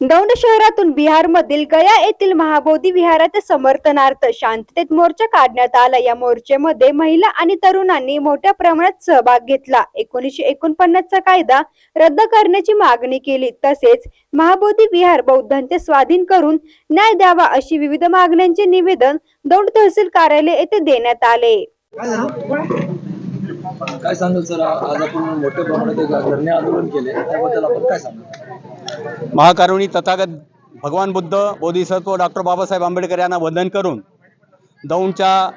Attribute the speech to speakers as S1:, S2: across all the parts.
S1: दौंड शहरातून बिहारमधील गया येथील महाबोधी विहाराच्या समर्थनार्थ शांततेत मोर्चा काढण्यात आला. या मोर्चेमध्ये महिला आणि तरुणांनी मोठ्या प्रमाणात सहभाग घेतला. एकोणीसशे एकोणपन्नासचा कायदा रद्द करण्याची मागणी केली. तसेच महाबोधी विहार बौद्धांचे स्वाधीन करून न्याय द्यावा अशी विविध मागण्यांचे निवेदन दौंड तहसील कार्यालय येथे देण्यात आले.
S2: काय सांगाल सर? आज आपण मोठ्या प्रमाणात धरणे आंदोलन केले. त्याबद्दल आपण काय सांगाल?
S3: महाकारुणी तथागत भगवान बुद्ध बोधिसत्व डॉक्टर बाबासाहेब आंबेडकर यांना वंदन करून दौंडच्या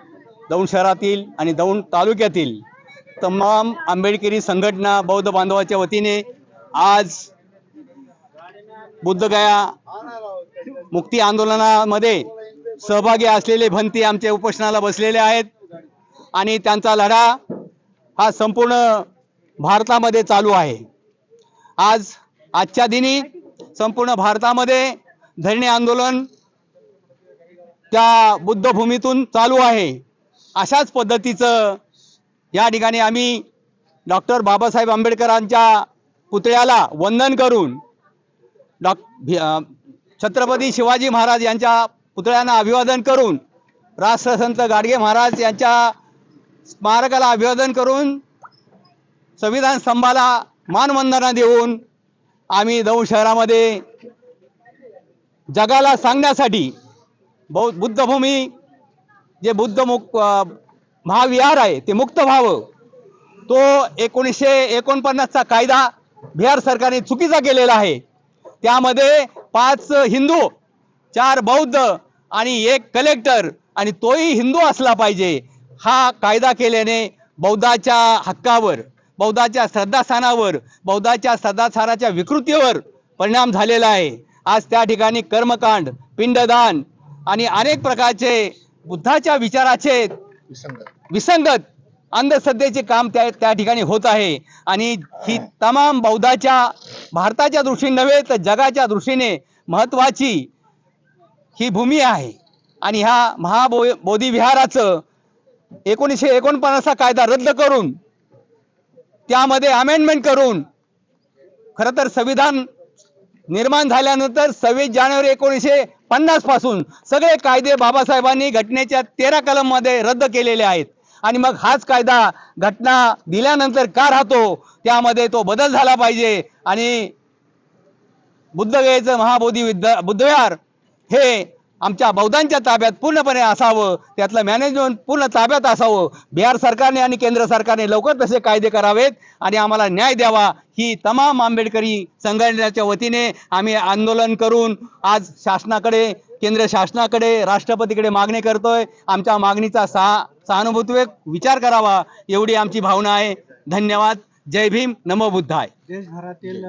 S3: दौंड शहरातील आणि दौंड तालुक्यातील तमाम आंबेडकरी संघटना बौद्ध बांधवाच्या वतीने आज बुद्धगया मुक्ती आंदोलनामध्ये सहभागी असलेले भंती आमच्या उपोषणाला बसलेले आहेत आणि त्यांचा लढा हा संपूर्ण भारतामध्ये चालू आहे. आज आजच्या दिनी संपूर्ण भारतामध्ये धरणे आंदोलन त्या बुद्धभूमीतून चालू आहे. अशाच पद्धतीचं या ठिकाणी आम्ही डॉक्टर बाबासाहेब आंबेडकरांच्या पुतळ्याला वंदन करून डॉक भि- छत्रपती शिवाजी महाराज यांच्या पुतळ्यांना अभिवादन करून राष्ट्रसंत गाडगे महाराज यांच्या स्मारकाला अभिवादन करून संविधान स्तंभाला मानवंदना देऊन आम्ही दौंड शहरामध्ये जगाला सांगण्यासाठी बौ बुद्धभूमी जे बुद्ध मुक महाविहार आहे ते मुक्त व्हावं. तो एकोणीसशे एकोणपन्नासचा कायदा बिहार सरकारने चुकीचा केलेला आहे. त्यामध्ये पाच हिंदू चार बौद्ध आणि एक कलेक्टर आणि तोही हिंदू असला पाहिजे. हा कायदा केल्याने बौद्धाच्या हक्कावर बौद्धाच्या श्रद्धास्थानावर बौद्धाच्या श्रद्धास्थानाच्या विकृतीवर परिणाम झालेला आहे. आज त्या ठिकाणी कर्मकांड पिंडदान आणि अनेक प्रकारचे बुद्धाच्या विचाराचे विसंगत. अंधश्रद्धेचे काम त्या त्या ठिकाणी होत आहे. आणि ही तमाम बौद्धाच्या भारताच्या दृष्टीने नव्हे तर जगाच्या दृष्टीने महत्त्वाची ही भूमी आहे. आणि ह्या महाबो बोधी विहाराचं एकोणीसशे एकोणपन्नासचा कायदा रद्द करून त्यामध्ये अमेंडमेंट करून खरं तर संविधान निर्माण झाल्यानंतर सव्वीस जानेवारी एकोणीसशे पन्नासपासून सगळे कायदे बाबासाहेबांनी घटनेच्या तेरा कलममध्ये रद्द केलेले आहेत. आणि मग हाच कायदा घटना दिल्यानंतर का राहतो त्यामध्ये तो बदल झाला पाहिजे. आणि बुद्धगयेचं महाबोधी विद्या बुद्धविहार हे आमच्या बौद्धांच्या ताब्यात पूर्णपणे असावं त्यातलं मॅनेजमेंट पूर्ण ताब्यात असावं. बिहार सरकारने आणि केंद्र सरकारने लवकर तसे कायदे करावेत आणि आम्हाला न्याय द्यावा. ही तमाम आंबेडकरी संघटनेच्या वतीने आम्ही आंदोलन करून आज शासनाकडे केंद्र शासनाकडे राष्ट्रपतीकडे मागणी करतोय. आमच्या मागणीचा सहा सहानुभूतीपूर्वक विचार करावा एवढी आमची भावना आहे. धन्यवाद. जय भीम. नमो बुद्धाय.
S4: देशभरातील